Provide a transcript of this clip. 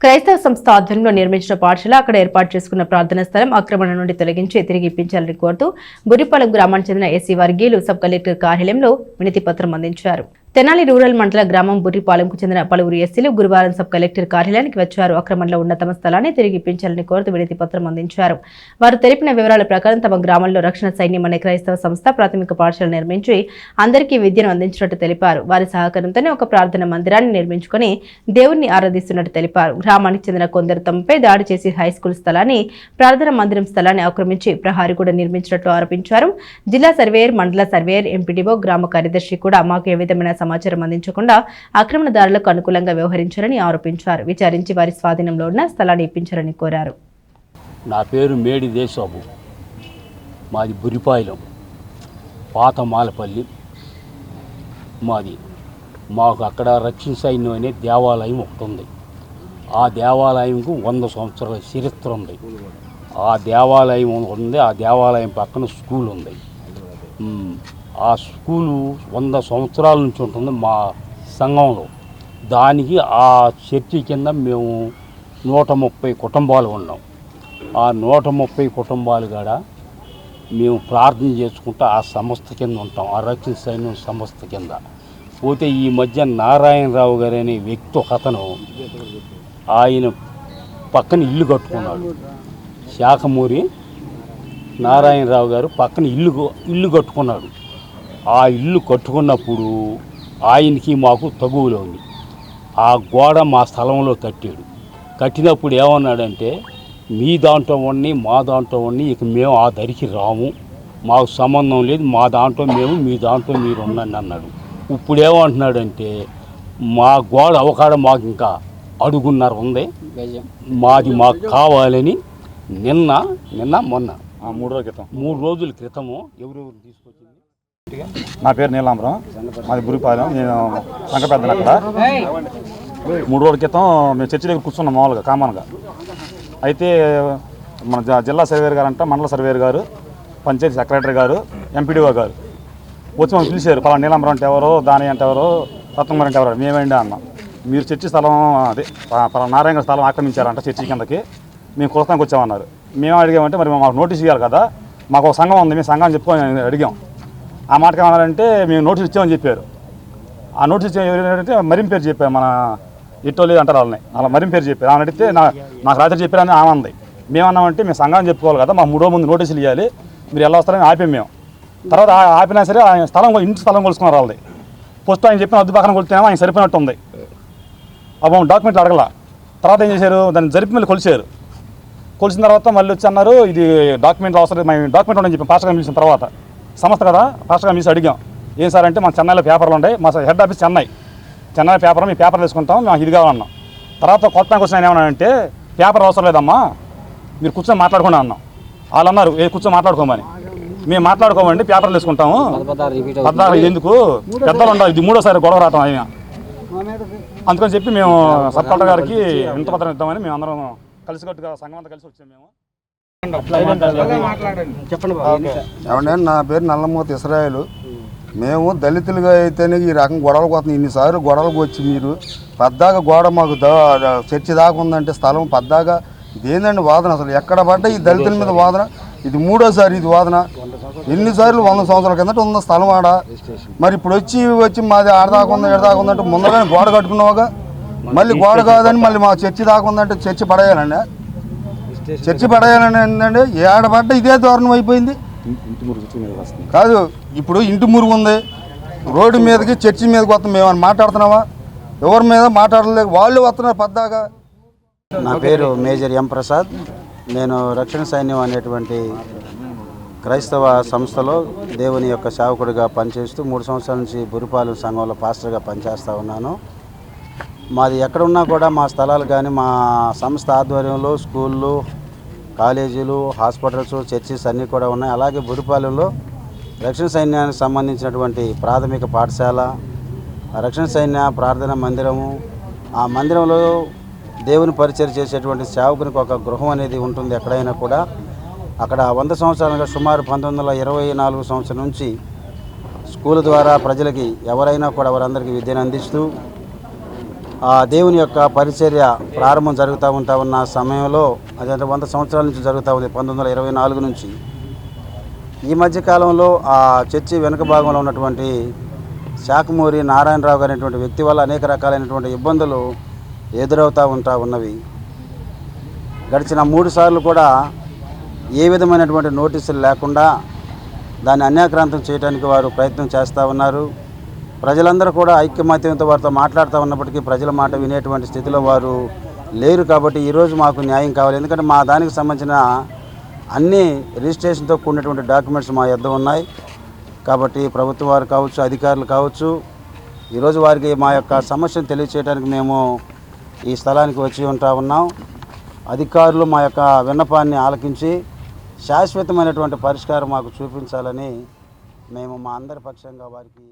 క్రైస్తవ సంస్థ ఆధ్వర్యంలో నిర్మించిన పాఠశాల అక్కడ ఏర్పాటు చేసుకున్న ప్రార్థనా స్థలం ఆక్రమణ నుండి తొలగించి తిరిగి ఇప్పించాలని కోరుతూ బురిపాలెం గ్రామానికి చెందిన ఎస్సీ వర్గీయులు సబ్ కలెక్టర్ కార్యాలయంలో వినతి పత్రం అందించారు. తెనాలి రూరల్ మండల గ్రామం బుర్రిపాలెంకు చెందిన పలువురు ఎస్సీలు గురువారం సబ్ కలెక్టర్ కార్యాలయానికి వచ్చారు. అక్రమంలో ఉన్న తమ స్థలాన్ని తిరిగి ఇప్పించాలని కోరుతూ వినతి పత్రం అందించారు. వారు తెలిపిన వివరాల ప్రకారం తమ గ్రామంలో రక్షణ సైన్యం అనే క్రైస్తవ సంస్థ ప్రాథమిక పాఠశాల నిర్మించి అందరికీ విద్యను అందించినట్టు తెలిపారు. వారి సహకారంతోనే ఒక ప్రార్థన మందిరాన్ని నిర్మించుకొని దేవుణ్ణి ఆరాధిస్తున్నట్టు తెలిపారు. గ్రామానికి చెందిన కొందరు తమపై దాడి చేసి హై స్కూల్ స్థలాన్ని ప్రార్థన మందిరం స్థలాన్ని ఆక్రమించి ప్రహారీ కూడా నిర్మించినట్లు ఆరోపించారు. జిల్లా సర్వేయర్ మండల సర్వేయర్ ఎంపీడీఓ గ్రామ కార్యదర్శి కూడా మాకు ఏ విధమైన సమాచారం అందించకుండా ఆక్రమణదారులకు అనుకూలంగా వ్యవహరించారని ఆరోపించారు. విచారించి వారి స్వాధీనంలో ఉన్న స్థలాన్ని ఇప్పించారని కోరారు. నా పేరు మేడి దేశాబు మాది బురిపాయలం పాత మాలపల్లి. మాది మాకు అక్కడ రక్షణ సైన్యం అనే దేవాలయం ఒకటి ఉంది. ఆ దేవాలయంకు వంద సంవత్సరాల చరిత్ర ఉంది. ఆ దేవాలయం ఉంది. ఆ దేవాలయం పక్కన స్కూల్ ఉంది. ఆ స్కూలు వంద సంవత్సరాల నుంచి ఉంటుంది మా సంఘంలో. దానికి ఆ చర్చి కింద మేము నూట ముప్పై కుటుంబాలు ఉన్నాం. ఆ నూట ముప్పై కుటుంబాలు కూడా మేము ప్రార్థన చేసుకుంటూ ఆ సంస్థ కింద ఉంటాం. ఆ రక్షణ సైన్యం సంస్థ కింద. పోతే ఈ మధ్య నారాయణరావు గారు అనే వ్యక్తి ఒక అతను ఆయన పక్కన ఇల్లు కట్టుకున్నాడు. శాఖమూరి నారాయణరావు గారు పక్కన ఇల్లు ఇల్లు కట్టుకున్నాడు. ఆ ఇల్లు కట్టుకున్నప్పుడు ఆయనకి మాకు తగువులో ఉంది ఆ గోడ మా స్థలంలో కట్టాడు. కట్టినప్పుడు ఏమన్నాడంటే మీ దాంట్లో ఉండి మా దాంట్లో ఉండి ఇక మేము ఆ దరికి రాము. మాకు సంబంధం లేదు మా దాంట్లో మేము మీ దాంట్లో మీరు ఉండండి అన్నాడు. ఇప్పుడు ఏమంటున్నాడంటే మా గోడ అవకాడ మాకు ఇంకా అడుగున్నర ఉంది. మాది మాకు కావాలని నిన్న నిన్న మొన్న ఆ, మూడు రోజుల క్రితం. మూడు రోజుల క్రితము ఎవరెవరు తీసుకొచ్చింది? నా పేరు నీలాంబరం. మాది బురిపాలెం. నేను సంక పెద్దను అక్కడ. మూడు రోజుల క్రితం మేము చర్చి దగ్గర కూర్చున్నాం మామూలుగా కామన్గా. అయితే మన జ- జిల్లా సర్వేర్ గారు అంట మండల సర్వేర్ గారు పంచాయతీ సెక్రటరీ గారు ఎంపీడీఓ గారు. వచ్చి మమ్మల్ని పిలిచారు. పలానా నీలాంబరం అంటే ఎవరో దాని అంటే ఎవరో రత్నం అంటే ఎవరో మేమేంటి అన్నాం. మీరు చర్చి స్థలం అదే ప- పలానా నారాయణ స్థలం ఆక్రమించారంట చర్చి కిందకి. మేము కోస్తానికి వచ్చామన్నారు. మేము అడిగామంటే మరి మాకు నోటీస్ ఇవ్వాలి కదా. మాకు ఒక సంఘం ఉంది మేము సంఘాన్ని చెప్పుకొని అడిగాం. ఆ మాటకి ఏమన్నారంటే మేము నోటీస్ ఇచ్చామని చెప్పారు. ఆ నోటీస్ ఇచ్చే ఎవరంటే మరిం పేరు చెప్పారు మన ఇట్టోలి అంటారు వాళ్ళని. అలా మరిం పేరు చెప్పారు. ఆమె అడిగితే నా నాకు రాత్రి చెప్పారని ఆమె ఉంది మేమన్నామంటే మేము సంఘం చెప్పుకోవాలి కదా మా మూడో ముందు నోటీసులు ఇవ్వాలి మీరు ఎలా వస్తారని ఆపాం మేము. తర్వాత ఆపినా సరే ఆయన స్థలం ఇంటి స్థలం కొలుసుకున్నారు వాళ్ళది. ఫస్ట్ ఆయన చెప్పిన అద్దు పక్కన కొలితేమో ఆయన సరిపోయినట్టు ఉంది. అప్పుడు డాక్యుమెంట్లు అడగల. తర్వాత ఏం చేశారు? దాన్ని జరిపి మళ్ళీ కొలిచారు కొలిచిన తర్వాత మళ్ళీ వచ్చి అన్నారు ఇది డాక్యుమెంట్ అవసరం మేము డాక్యుమెంట్ ఉండని చెప్పి పాస్టర్ గారు పిలిచిన తర్వాత. సంస్థ కదా? గారు పిలిచి అడిగాం. ఏం సార్ అంటే మా చెన్నైలో పేపర్లు ఉన్నాయి మా head office Chennai. Chennai paper మీ పేపర్ తీసుకుంటాం మాకు ఇది కావాలన్నాం. తర్వాత కొత్త క్వశ్చన్ ఆయన ఏమన్నానంటే పేపర్ అవసరం లేదమ్మా మీరు కూర్చొని మాట్లాడుకోండి అన్నాం. వాళ్ళు అన్నారు ఏ కూర్చొని మాట్లాడుకోమని. మేము మాట్లాడుకోమండి పేపర్లు తీసుకుంటాము. పద్నాలుగు ఇది ఎందుకు? పెద్దలు ఉండాలి ఇది మూడోసారి గొడవ రావటం ఆయన. అందుకని చెప్పి మేము సబ్ కలెక్టర్ గారికి ఇంత పత్రం ఇద్దామని మేము అందరం కలిసికట్టుగా సంఘం అంతా కలిసి వచ్చాము మేము. ఏమంటే నా పేరు నల్లమూత ఇస్రాయలు. మేము దళితులుగా అయితేనే ఈ రకం గొడవలకు వస్తుంది ఇన్నిసార్లు గొడవలకు వచ్చి మీరు పద్దాగా గోడ మాకు చర్చి దాకా ఉందంటే స్థలం పద్దాగా ఇదేందండి వాదన? అసలు ఎక్కడ పడ్డా ఈ దళితుల మీద వాదన? ఇది మూడోసారి ఇది వాదన. ఎన్నిసార్లు వంద సంవత్సరాల కిందట ఉన్న స్థలం ఆడ. మరి ఇప్పుడు వచ్చి వచ్చి మాది ఆడదాకా ఉంది ఎడదాకా ఉందంటే ముందుగానే గోడ కట్టుకున్నావుగా? మళ్ళీ గోడ కాదని మళ్ళీ మా చర్చి దాకా ఉందంటే చర్చి పడేయాలండి. చర్చి పడేయాలని ఏంటంటే ఏడబడ్డ ఇదే దారుణం అయిపోయింది. కాదు ఇప్పుడు ఇంటి మురుగు ఉంది. రోడ్డు మీదకి చర్చి మీదకి వస్తాం మేము ఏమైనా మాట్లాడుతున్నావా? ఎవరి మీద మాట్లాడలేదు. వాళ్ళు వస్తున్నారు పద్దాగా. నా పేరు మేజర్ ఎం ప్రసాద్. నేను రక్షణ సైన్యం అనేటువంటి క్రైస్తవ సంస్థలో దేవుని యొక్క సేవకుడిగా పనిచేస్తూ మూడు సంవత్సరాల నుంచి బురిపాలెం సంఘంలో పాస్టర్గా పనిచేస్తూ ఉన్నాను. మాది ఎక్కడున్నా కూడా మా స్థలాలు కానీ మా సంస్థ ఆధ్వర్యంలో స్కూళ్ళు కాలేజీలు హాస్పిటల్స్ చర్చిస్ అన్నీ కూడా ఉన్నాయి. అలాగే బుడిపాలెంలో రక్షణ సైన్యానికి సంబంధించినటువంటి ప్రాథమిక పాఠశాల రక్షణ సైన్య ప్రార్థన మందిరము ఆ మందిరంలో దేవుని పరిచయం చేసేటువంటి సేవకునికి ఒక గృహం అనేది ఉంటుంది ఎక్కడైనా కూడా. అక్కడ వంద సంవత్సరాలుగా సుమారు పంతొమ్మిది వందల ఇరవై నాలుగు సంవత్సరం నుంచి స్కూల్ ద్వారా ప్రజలకి ఎవరైనా కూడా వారందరికీ విద్యను అందిస్తూ దేవుని యొక్క పరిచర్య ప్రారంభం జరుగుతూ ఉంటా ఉన్న సమయంలో అదే వంద సంవత్సరాల నుంచి జరుగుతూ ఉంది పంతొమ్మిది వందల ఇరవై నాలుగు నుంచి. ఈ మధ్య కాలంలో ఆ చర్చి వెనుక భాగంలో ఉన్నటువంటి శాఖమూరి నారాయణరావు గారు అనేటువంటి వ్యక్తి వల్ల అనేక రకాలైనటువంటి ఇబ్బందులు ఎదురవుతూ ఉంటా ఉన్నవి. గడిచిన మూడు సార్లు కూడా ఏ విధమైనటువంటి నోటీసులు లేకుండా దాన్ని అన్యాక్రాంతం చేయడానికి వారు ప్రయత్నం చేస్తూ ఉన్నారు. ప్రజలందరూ కూడా ఐక్యమత్యంతో వారితో మాట్లాడుతూ ఉన్నప్పటికీ ప్రజల మాట వినేటువంటి స్థితిలో వారు లేరు కాబట్టి ఈరోజు మాకు న్యాయం కావాలి. ఎందుకంటే మా దానికి సంబంధించిన అన్ని రిజిస్ట్రేషన్తో కూడినటువంటి డాక్యుమెంట్స్ మా యొద్ద ఉన్నాయి. కాబట్టి ప్రభుత్వం వారు కావచ్చు అధికారులు కావచ్చు ఈరోజు వారికి మా యొక్క సమస్యను తెలియచేయడానికి మేము ఈ స్థలానికి వచ్చి ఉంటా ఉన్నాం. అధికారులు మా యొక్క విన్నపాన్ని ఆలకించి శాశ్వతమైనటువంటి పరిష్కారం మాకు చూపించాలని మేము మా అందరి పక్షంగా వారికి